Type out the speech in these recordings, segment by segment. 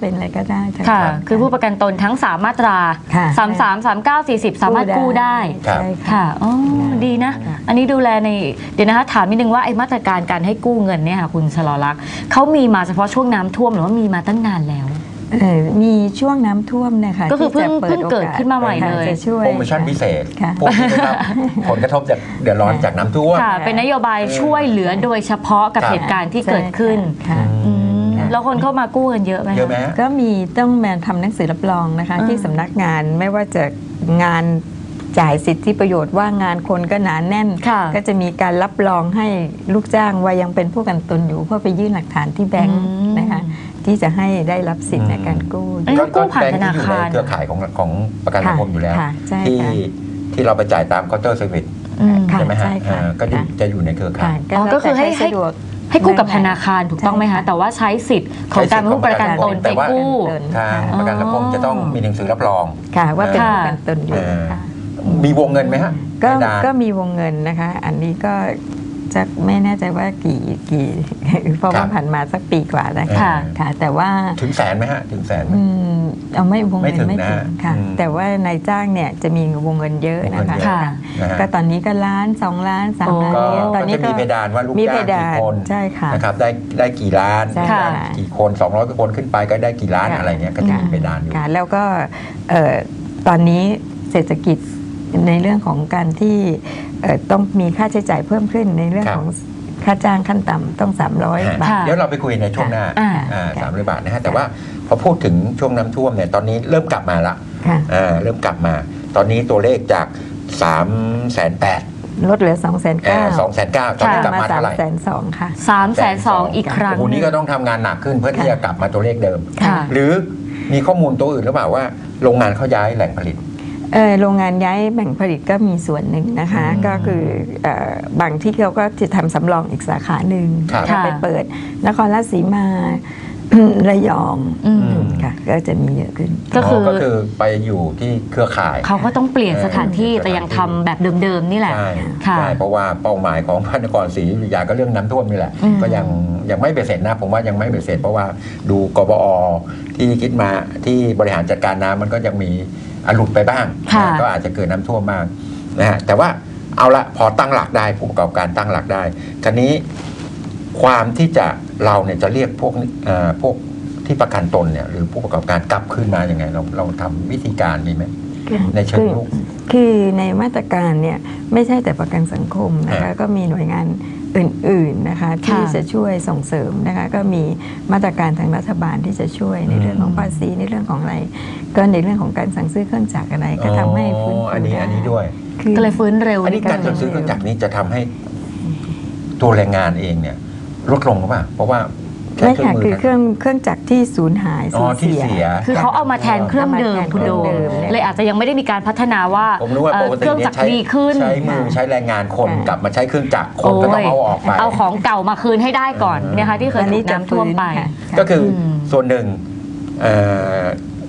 เป็นอะไรก็ได้ทั้งค่ะ หมด คือผู้ประกันตนทั้ง 3 มาตรา ค่ะ33 39 40 สามารถกู้ได้ ครับ ใช่ค่ะ อ๋อค่ะดีนะ ค่ะ อันนี้ดูแลใน เดี๋ยวนะคะถามนิดนึงว่าไอ้มาตรการการให้กู้เงินเนี่ยค่ะคุณชลอลักษณ์เขามีมาเฉพาะช่วงน้ำท่วมหรือว่ามีมาตั้งนานแล้ว เอ่อมีช่วงน้ำท่วมนะคะก็คือเพิ่งที่จะเพิ่งเกิดขึ้นมาใหม่เลย จะช่วย โปรโมชั่นพิเศษค่ะ พวกที่ได้รับผลกระทบจากเดือดร้อนจากน้ำท่วม ค่ะ เป็นนโยบายช่วยเหลือโดยเฉพาะกับครับ เหตุการณ์ที่เกิดขึ้น ค่ะ อืมค่ะ แล้วคนเข้ามากู้กันเยอะไหมคเยอะไหมฮะก็มีต้องมาทำหนังสือรับรองนะคะอ่าที่สำนักงานไม่ว่าจะงานจ่ายสิทธิประโยชน์ว่างงานคนก็หนาแน่นค่ะก็จะมีการรับรองให้ลูกจ้างว่ายังเป็นผู้กันตนอยู่เพื่อไปยื่นหลักฐานที่แบงค์อืมนะคะที่จะให้ได้รับสิทธิ์ในการกู้เอ้ยกู้ผ่านแบงค์ธนาที่อยู่คารในเครือข่ายของของประกันสังคมอยู่แล้วค่ะใช่ที่ค่ะที่เราไปจ่ายตามเคาน์เตอร์เซอร์วิสอืมค่ะ ใช่ไหมฮะใช่ค่ะอ่าก็อยู่ค่ะจะอยู่ในเครือข่าค่ะยก็อ๋อแล้วก็คือให้แต่ใช้สะดวกให้กู้กับธนาคารถูกต้องไหมใช่คะค่ะแต่ว่าใช้สิทธิ์ของการเป็นผู้ประกันตนแต่ไปว่ากู้ใช่ทางค่ะประกันสังคมจะต้องมีหนังสือรับรองค่ะว่าเป็นค่ะผู้กันตนอยู่เออค่ะมีวงเงินไหมฮะก็ในด้านก็มีวงเงินนะคะ อันนี้ก็ จะไม่แน่ใจว่ากี่กี่เพราะครัว่าบผ่านมาสักปีกว่าแล้วค่ะค่ะ แต่ว่าถึงแสนไหมฮะถึงแสนไหมอืมเอาไม่วงไม่เงิถึนงไม่ถึงนะค่ะอืมแต่ว่านายจ้างเนี่ยจะมีวงเงินเยอะนะวงเงิคะนเยอะค่ะนะฮะก็ตอนนี้ก็ล้านสองล้านสามโอ้ล้านก็เนี่ยตอนนี้ก็จะมีเพดานว่าลูกมีจ้างเพดากี่นคนใช่ค่ะนะครับได้ได้กี่ล้านใช่ค่ะกี่คน200คนขึ้นไปก็ได้กี่ล้านอะไรเงี้ยก็จะมีเพดานอยู่ค่ะแล้วก็เอ่อตอนนี้เศรษฐกิจ ในเรื่องของการที่เอ่อต้องมีค่าใช้จ่ายเพิ่มขึ้นในเรื่องครับของค่าจ้างขั้นต่ำต้อง 300 บาทค่ะเดี๋ยวเราไปคุยในช่วงหน้าอ่าอ่าสามร้อยบาทนะฮะ แต่ว่าพอพูดถึงช่วงน้ำท่วมเนี่ยตอนนี้เริ่มกลับมาละค่ะอ่าเริ่มกลับมา ตอนนี้ตัวเลขจาก3ามแสนแปดลดเหลือ2 9 0 0 0สองแสนเก้าตอนนี้กลับมามาเท่าไหร่3 2 0 0 0ค่ะสามแสนสองอีกครั้งโอ้โหนี่ก็ต้องทำงานหนักขึ้นเพื่อที่ค่ะจะกลับมาตัวเลขเดิมค่ะหรือมีข้อมูลตัวอื่นหรือเปล่าว่า โรงงานเขาย้ายแหล่งผลิต เอ่อโรงงานย้ายแบ่งผลิตก็มีส่วนหนึ่งนะคะอืมก็คือเอ่อบางที่เขาก็จะทำสำรองอีกสาขาหนึ่งครับ ก็ไปเปิด นครราชสีมา ระยองอืม ค่ะก็จะมีเยอะขึ้น ก็คือก็คือไปอยู่ที่เครือข่าย เขาก็ต้องเปลี่ยนสถานที่เออ แต่ยังทำแบบเดิมๆนี่แหละ ใช่ค่ะใช่เพราะว่าเป้าหมายของพระนครศรีอยุธยาก็เรื่องน้ำท่วมนี่แหละ อืม ก็ยังยังไม่เบ็ดเสร็จนะ ผมว่ายังไม่เบ็ดเสร็จเพราะว่าดูกบอที่คิดมาที่บริหารจัดการน้ำมันก็ยังมีอ หลุดไปบ้าง ค่ะนะก็อาจจะเกิดน้ำท่วมบ้างนะฮะแต่ว่าเอาละพอตั้งหลักได้ผู้ประกอบการตั้งหลักได้ทีนี้ความที่จะเราเนี่ยจะเรียกพวกนี้เอ่อพวกที่ประกันตนเนี่ยหรือผู้ประกอบการกลับขึ้นมาอย่างไง เราเราทำวิธีการนี้ไหมในเชิงลุก คือในมาตรการเนี่ยไม่ใช่แต่ประกันสังคมนะคะฮะก็มีหน่วยงานอื่นๆนะคะที่ค่ะจะช่วยส่งเสริมนะคะก็มีมาตรการทางรัฐบาลที่จะช่วยในเรื่องของภาษีในเรื่องของอะไร ก็ในเรื่องของการสั่งซื้อเครื่องจักรอะไรก็ทำให้ฟื้นอ๋อฟูอันนี้ได้อันนี้ด้วย คือก็เลยฟื้นเร็วอันนี้การจัดซื้อเครื่องจักรนี้จะทำให้ตัวแรงงานเองเนี่ยลดลงหรือเปล่าเพราะว่าใช้ไม่เครื่องค่ะมืคืออเครื่องเครื่องจักรที่สูญหายอ๋สูอญที่เสีย เสีย คือเขาเอามาแทนเครื่องเดิมเอามาแทนคุณโดมเครื่องเดิมเนี่ย เลยอาจจะยังไม่ได้มีการพัฒนาว่าผมรู้ว่าเอ่ปอกติเครื่องเนี่จัยกรใช้ดีขึ้น ใช้มือค่ะใช้แรงงานคนค่ะกลับมาใช้เครื่องจักรคนก็ต้องเอาออกไป เอาของเก่ามาคืนให้ได้ก่อนอืมนะคะที่เคยอันถูนี้กจะน้ำท่วมไปฟื้นค่ะ ก็คืออม ส่วนหนึ่งเอ่อ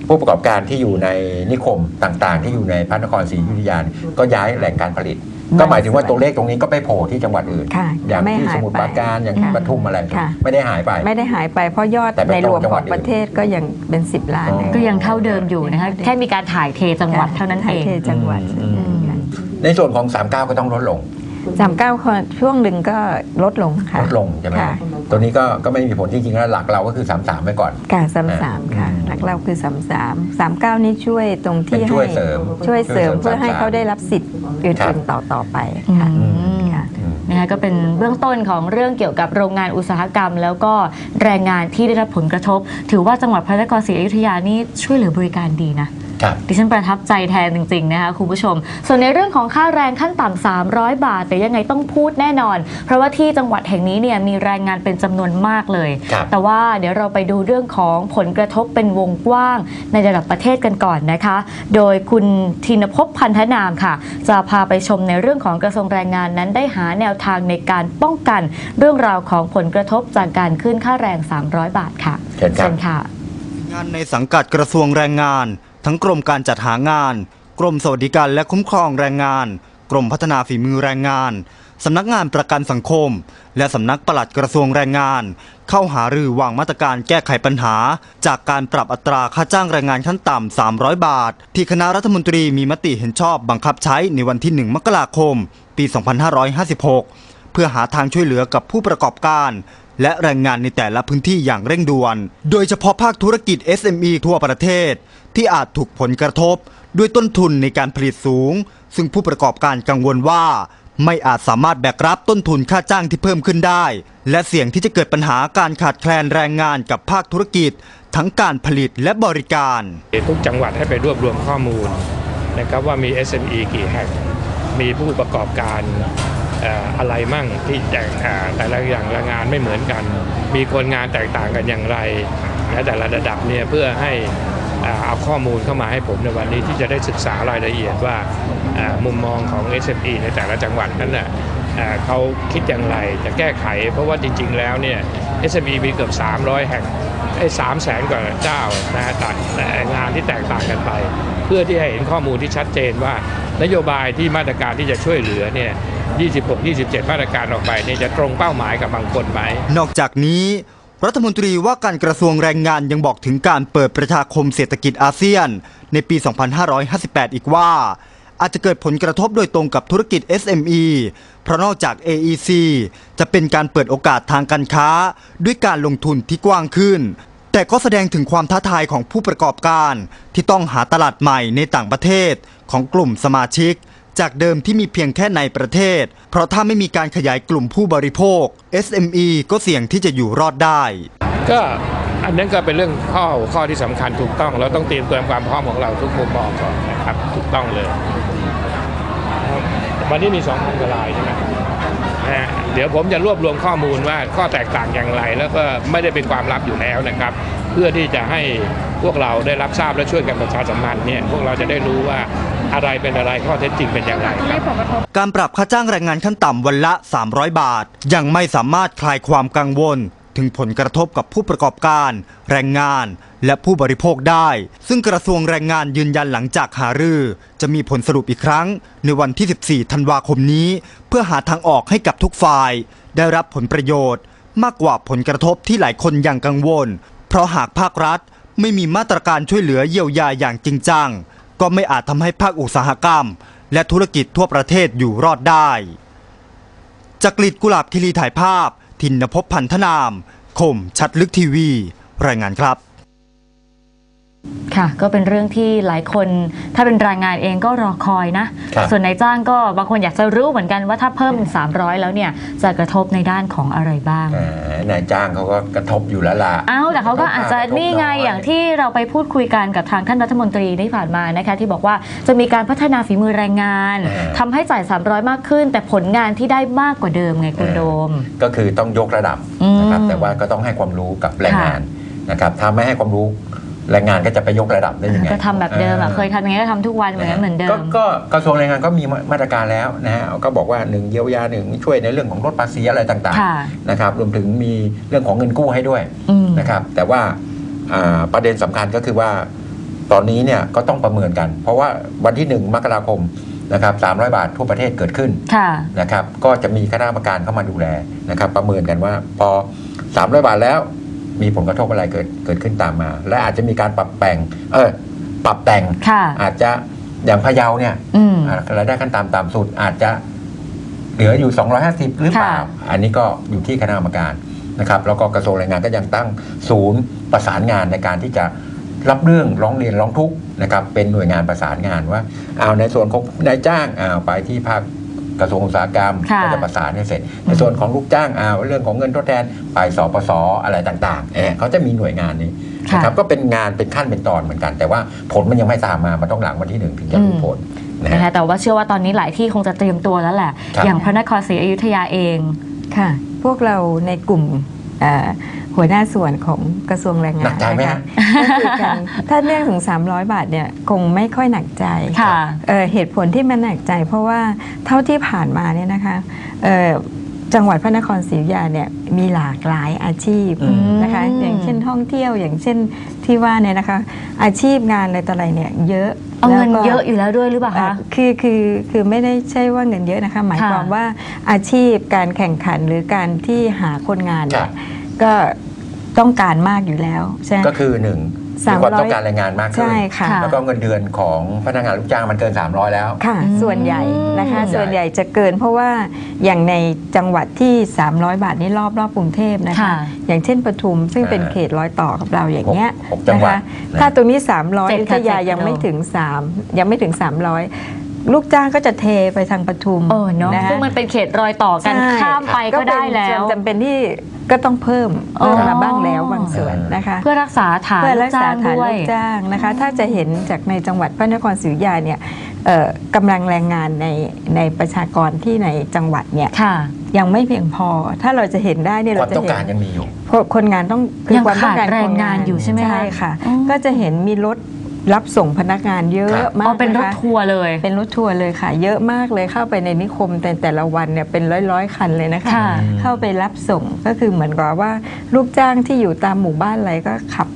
ผู้ประกอบการที่อยู่ในนิคมต่างๆ ที่อยู่ในพระนครศรีอยุธยาเนี่ยก็ย้ายแหล่งการผลิต ก็หมายถึงว่าตัวเลขตรงนี้ก็ไปโผล่ที่จังหวัดอื่น ค่ะอย่างไม่ที่หาสยมุทรไปปราการอย่างที่ค่ะ ปทุมอะไร ค่ะ ไม่ได้หายไป ไม่ได้หายไปเพราะยอดแต่ไปในรวมจังหขวัอดงอื่นประเทศก็ยังเป็น 10 ล้านอ๋อนะก็ยังเท่าเดิมอยู่นะคะแค่มีการถ่ายเทจังหวัดเท่านั้นเองประเทศจังหวัด อืม ในส่วนของ 39 ก็ต้องลดลง สามเก้าช่วงหนึ่งก็ลดลงค่ะ ลดลงใช่ไหมค่ะ ตัวนี้ก็ก็ไม่มีผลจริงๆแล้วหลักเราก็คือ33ไปก่อนค่ะสามสามค่ะอืมหลักเราคือสามสามสามเก้านี่ช่วยตรงที่เป็นช่วยให้เสริม ช่วยเสริมช่เพื่วยอเสริมให้33เขาได้รับสิทธิ์ครัอื่บนๆต่อต่อไปอืค่ะมค่ะ อืม นะคะก็เป็นเบื้องต้นของเรื่องเกี่ยวกับโรงงานอุตสาหกรรม แล้วก็แรงงานที่ได้รับผลกระทบ ถือว่าจังหวัดพระนครศรีอยุธยานี่ช่วยเหลือบริการดีนะ ครับดิฉันประทับใจแทนจริง ๆ นะคะคุณผู้ชม ส่วนในเรื่องของค่าแรงขั้นต่ำ300 บาท แต่ยังไงต้องพูดแน่นอน เพราะว่าที่จังหวัดแห่งนี้เนี่ยมีแรงงานเป็นจำนวนมากเลยครับแต่ว่าเดี๋ยวเราไปดูเรื่องของผลกระทบเป็นวงกว้างในระดับประเทศกันก่อนนะคะ โดยคุณธินภพพันธนามค่ะ จะพาไปชมในเรื่องของกระทรวงแรงงานนั้นได้หาแนวทางในการป้องกันเรื่องราวของผลกระทบจากการขึ้นค่าแรง 300 บาทค่ะเชิญครับค่ะงานในสังกัดกระทรวงแรงงาน ทั้งกรมการจัดหางาน กรมสวัสดิการและคุ้มครองแรงงาน กรมพัฒนาฝีมือแรงงาน สำนักงานประกันสังคม และสำนักปลัดกระทรวงแรงงาน เข้าหารือวางมาตรการแก้ไขปัญหา จากการปรับอัตราค่าจ้างแรงงานขั้นต่ำ 300 บาท ที่คณะรัฐมนตรีมีมติเห็นชอบบังคับใช้ในวันที่ 1 มกราคม ปี 2556 เพื่อหาทางช่วยเหลือกับผู้ประกอบการและแรงงานในแต่ละพื้นที่อย่างเร่งด่วน โดยเฉพาะภาคธุรกิจ SME ทั่วประเทศ ที่อาจถูกผลกระทบ ด้วยต้นทุนในการผลิตสูง ซึ่งผู้ประกอบการกังวลว่า ไม่อาจสามารถแบกรับต้นทุนค่าจ้างที่เพิ่มขึ้นได้ และเสี่ยงที่จะเกิดปัญหาการขาดแคลนแรงงานกับภาคธุรกิจ ทั้งการผลิตและบริการ ทุกจังหวัดให้ไปรวบรวมข้อมูลนะครับว่ามี SME กี่แห่งมีผู้ประกอบการเอ่ออะไรมั่งที่แตกต่างแต่ละอย่างละงานไม่เหมือนกัน มีคนงานแตกต่างกันอย่างไรและแต่ละระดับเนี่ยเพื่อให้ เอาข้อมูลเข้ามาให้ผมในวันนี้ที่จะได้ศึกษารายละเอียดว่ามุมมองของ SME ในแต่ละจังหวัดนั้นน่ะเขาคิดอย่างไรจะแก้ไข เพราะว่าจริง ๆ แล้วเนี่ย SME มีเกือบ 300 แห่งไอ้สามแสนกว่าเจ้านะฮะต่างแต่งานที่แตกต่างกันไป เพื่อที่ให้เห็นข้อมูลที่ชัดเจนว่านโยบายที่มาตรการที่จะช่วยเหลือเนี่ย26 27 มาตรการออกไปเนี่ยจะตรงเป้าหมายกับบางคนไหม นอกจากนี้ รัฐมนตรีว่าการกระทรวงแรงงานยังบอกถึงการเปิดประชาคมเศรษฐกิจอาเซียน ในปี 2558 อีกว่า อาจจะเกิดผลกระทบโดยตรงกับธุรกิจ SME เพราะนอกจาก AEC จะเป็นการเปิดโอกาสทางการค้า ด้วยการลงทุนที่กว้างขึ้น แต่ก็แสดงถึงความท้าทายของผู้ประกอบการ ที่ต้องหาตลาดใหม่ในต่างประเทศของกลุ่มสมาชิก จากเดิมที่มีเพียงแค่ในประเทศ เพราะถ้าไม่มีการขยายกลุ่มผู้บริโภค SME ก็เสี่ยงที่จะอยู่รอดได้ ก็อันนั้นก็เป็นเรื่องข้อข้อที่สำคัญถูกต้อง เราต้องเตรียมเตัวความพร้อมของเราทุกมุมมองก่อนนะครับถูกต้องเลย วันนี้มีสองอันตรายใช่ไหมนะฮะเดี๋ยวผมจะรวบรวมข้อมูลว่าข้อแตกต่างอย่างไร แล้วก็ไม่ได้เป็นความลับอยู่แล้วนะครับ เพื่อที่จะให้พวกเราได้รับทราบและช่วยกันประชาสัมพันธ์เนี่ยพวกเราจะได้รู้ว่า อะไรเป็นอะไรข้อเท็จจริงเป็นอย่างไรครับ การปรับค่าจ้างแรงงานขั้นต่ำวันละ 300 บาท ยังไม่สามารถคลายความกังวล ถึงผลกระทบกับผู้ประกอบการ แรงงาน และผู้บริโภคได้ ซึ่งกระทรวงแรงงานยืนยันหลังจากหารือ จะมีผลสรุปอีกครั้ง ในวันที่ 14 ธันวาคมนี้ เพื่อหาทางออกให้กับทุกฝ่าย ได้รับผลประโยชน์ มากกว่าผลกระทบที่หลายคนยังกังวล เพราะหากภาครัฐ ไม่มีมาตรการช่วยเหลือเยียวยาอย่างจริงจัง ก็ไม่อาจทำให้ภาคอุตสาหกรรม และธุรกิจทั่วประเทศอยู่รอดได้จากกลิดกุหลาบคิรีถ่ายภาพ ทินภพพันธนาม คมชัดลึกทีวี รายงานครับ ค่ะ ก็เป็นเรื่องที่หลายคน ถ้าเป็นแรงงานเองก็รอคอยนะ ครับส่วนนายจ้างก็บางคนอยากจะรู้เหมือนกันว่าถ้าเพิ่มเป็น300 แล้วเนี่ยจะกระทบในด้านของอะไรบ้าง อ่านายจ้างเขาก็กระทบอยู่แล้วล่ะ อ้าวแต่เขาก็อาจจะกรทบนี่ไงน้อย่างที่เราไปพูดคุยกันกับทางท่านรัฐมนตรีที่ผ่านมานะคะที่บอกว่าจะมีการพัฒนาฝีมือแรงงานอ่าทำให้จ่าย 300 มากขึ้น แต่ผลงานที่ได้มากกว่าเดิมไงคุณโดม ก็คือต้องยกระดับอืมนะครับแต่ว่าก็ต้องให้ความรู้กับแรงงานค่ะนะครับถ้าไม่ให้ความรู้ แรงงานก็จะไปยกระดับได้ยังไงก็ทำแบบเดิมอะเคยทำอย่างนี้ก็ทำทุกวันเหมือนกันเหมือนเดิก็มก็กระทรวงแรงงานก็มีมาตรการแล้วนะฮะก็บอกว่าหนึ่งเยียวยาหนึ่งช่วยในเรื่องของลดภาษีอะไรต่างค่ะๆนะครับรวมถึงมีเรื่องของเงินกู้ให้ด้วยอืมนะครับ แต่ว่าอ่าประเด็นสำคัญก็คือว่าตอนนี้เนี่ยก็ต้องประเมินกัน เพราะว่าวันที่1มกราคมนะครับ300 บาททั่วประเทศเกิดขึ้นค่ะนะครับ ก็จะมีคณะกรรมการเข้ามาดูแลนะครับ ประเมินกันว่าพอ 300 บาทแล้ว มีผลกระทบอะไรเกิดเกิดขึ้นตามมา และอาจจะมีการปรับแต่งเออปรับแต่งค่ะอาจจะอย่างพะเยาเนี่ยอืมอ่ารายได้ขั้นต่ำต่ำสุดอาจจะเหลืออยู่ 250 หรือเปล่าค่ะอันนี้ก็อยู่ที่คณะกรรมการนะครับ แล้วก็กระทรวงแรงงานก็ยังตั้งศูนย์ประสานงานในการที่จะรับเรื่องร้องเรียนร้องทุกข์นะครับ เป็นหน่วยงานประสานงานว่าเอาในส่วนของนายจ้างเอาไปที่ภาค กระทรวงอุตสาหกรรมค่ะ ก็จะประสานให้เสร็จ ในส่วนของลูกจ้างเอาเรื่องของเงินทดแทนไปสปสอะไรต่างๆเออเขาจะมีหน่วยงานนี้ค่ะ นะครับก็เป็นงานเป็นขั้นเป็นตอนเหมือนกัน แต่ว่าผลมันยังไม่ตามมามันต้องหลังวันที่หนึ่งถึงจะรู้ผลนะนะฮะ คะแต่ว่าเชื่อว่าตอนนี้หลายที่คงจะเตรียมตัวแล้วแหละ ครับ อย่างพระนครศรีอยุธยาเอง ค่ะ พวกเราในกลุ่มเอ่อ หัวหน้าส่วนของกระทรวงแรงหงานันกใจไหมนะคะฮะ ก็คุยกันถ้าเรื่องถึง 300 บาทเนี่ยคงไม่ค่อยหนักใจค่ะ เอ่อเหตุผลที่มันหนักใจ เพราะว่าเท่าที่ผ่านมาเนี่ยนะคะเอ่อจังหวัดพระนครศรีอยุธยาเนี่ยมีหลากหลายอาชีพอืม นะคะอย่างเช่นท่องเที่ยวอย่างเช่นที่ว่าเนี่ยนะคะ อาชีพงานอะไรต่ออะไรเนี่ยเยอะเอาเงินแล้วก็ เยอะอยู่แล้วด้วยหรือเปล่าอะคะคือคือคือไม่ได้ใช่ว่าเงินเยอะนะคะ หมายค่ะความว่าอาชีพการแข่งขันหรือการที่หาคนงานคเนี่รัยบ ก็ต้องการมากอยู่แล้วใช่ไหมก็คือหนึ่งสามมีความร้อยต้องการแรงงานมากขึ้น ใช่ค่ะค่ะ แล้วก็เงินเดือนของพนักงานลูกจ้างมันเกิน 300 แล้ว ค่ะ อืม ส่วนใหญ่นะคะใหญ่ส่วนใหญ่จะเกินเพราะว่าอย่างในจังหวัดที่ 300 บาทนี่รอบรอบกรุงเทพนะคะ ค่ะอย่างเช่นปทุมซึ่งเป็นอ่าเขตรอยต่อกับเราอย่างเงี้ยหกหกจังหวัดนะคะนะ ถ้าตรงนี้ 300เจ็ดอยุค่ะธยาเจ็ดยังไม่กิโล ถึง 3 ยังไม่ถึง 300 ลูกจ้างก็จะเทไปทางปทุมเออเนาะคซึ่งมันเป็นเขตรอยต่อกันใช่ข้ามไปก็ได้แล้วเป็นส่นจำเป็นที่ก็ต้องเพิ่มอ๋อเพิ่มมาบ้างแล้วบางส่วนนะคะ เพื่อรักษาฐานเพื่อลูรักกษาจ้างฐานด้วลูยกจ้างนะคะ ถ้าจะเห็นจากในจังหวัดพระนครศรีอยุธยาเนี่ยเอ่อกำลังแรงงานในในประชากรที่ในจังหวัดเนี่ยค่ะยังไม่เพียงพอ ถ้าเราจะเห็นได้เนี่ยคเราวามจะต้องเห็การนยังมีอยู่คนงานต้องคืยังความต้องการขาดแรงคนงานอยู่ใช่ไหมคะใช่ค่ะอ๋อก็จะเห็นมีรถ รับส่งพนักงานเยครัอะบมากอ๋อเป็นรถะคะ ทัวร์เลย เป็นรถทัวร์เลยค่ะ เยอะมากเลยเข้าไปในนิคมแต่แต่ละวันเนี่ยเป็นร้อยร้อยๆ คันเลยนะคะ ค่ะ เข้าไปรับส่งก็คือเหมือนกับว่าลูกจ้างที่อยู่ตามหมู่บ้านอะไรก็ขับ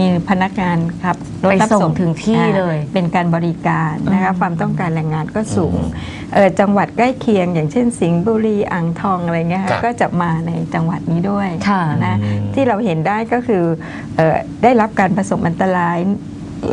มีพนักงานขับรถรับไปส่งถึงที่อ่าเลย เป็นการบริการนะคะอืมความต้องการแรงงานก็สูงอืมเอ่อจังหวัดใกล้เคียง อย่างเช่น สิงห์บุรีอ่างทองอะไรเงี้ยครัค่ะบก็จะมาในจังหวัดนี้ด้วย ค่ะ นะอืมที่เราเห็นได้ก็คือเอ่อได้รับการผสมอันตราย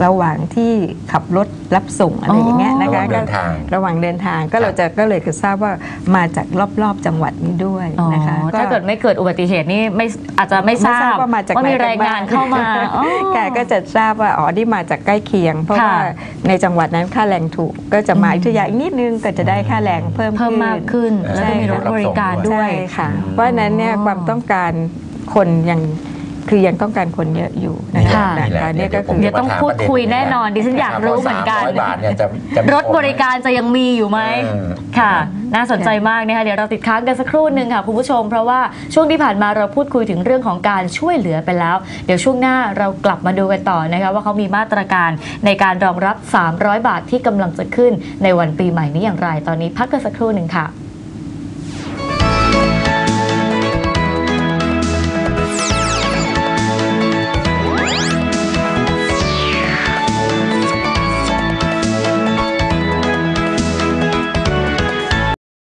ระหว่างที่ขับรถรับส่งอะไรอย่างเงี้ยนะระหคะว่างเดินทาง ระหว่างเดินทางก็ครับเราจะก็เลยคือทราบว่ามาจากรอบๆจังหวัดนี้ด้วยอ๋อนะคะถ้าเกิดไม่เกิดอุบัติเหตุนี่ไม่อาจจะไม่ทราบว่ามาจากว่ามีไหนรายงานเข้ามาอ๋อแกก็จะทราบว่าอ๋อที่มาจากใกล้เคียง เพราะค่ะว่าในจังหวัดนั้นค่าแรงถูกก็จะมาอืมอยุธยาอีกนิดนึงก็จะได้ค่าแรงเพิ่มเพิ่มมากขึ้นแล้วก็มีรถบริการด้วยใช่ค่ะเพราะฉะนั้นเนี่ยความต้องการคนยัง คือยังต้องการคนเยอะอยู่นะค่ะคะนี่แหละการเนี่ยก็ผมคือ เดี๋ยวต้องพูดคุยแน่นอนดิฉันอยากรู้เหมือนกันสามร้อยบาทเนี่ยจะจะมีรถบริการจะยังมีอยู่ไหม เออ ค่ะ น่าสนใจมากนะคะเดี๋ยวเราติดค้างกันสักครู่หนึ่งค่ะคุณผู้ชม เพราะว่าช่วงที่ผ่านมาเราพูดคุยถึงเรื่องของการช่วยเหลือไปแล้ว เดี๋ยวช่วงหน้าเรากลับมาดูกันต่อนะคะว่าเขามีมาตรการในการรองรับ 300 บาทที่กำลังจะขึ้นในวันปีใหม่นี้อย่างไร ตอนนี้พักกันสักครู่หนึ่งค่ะ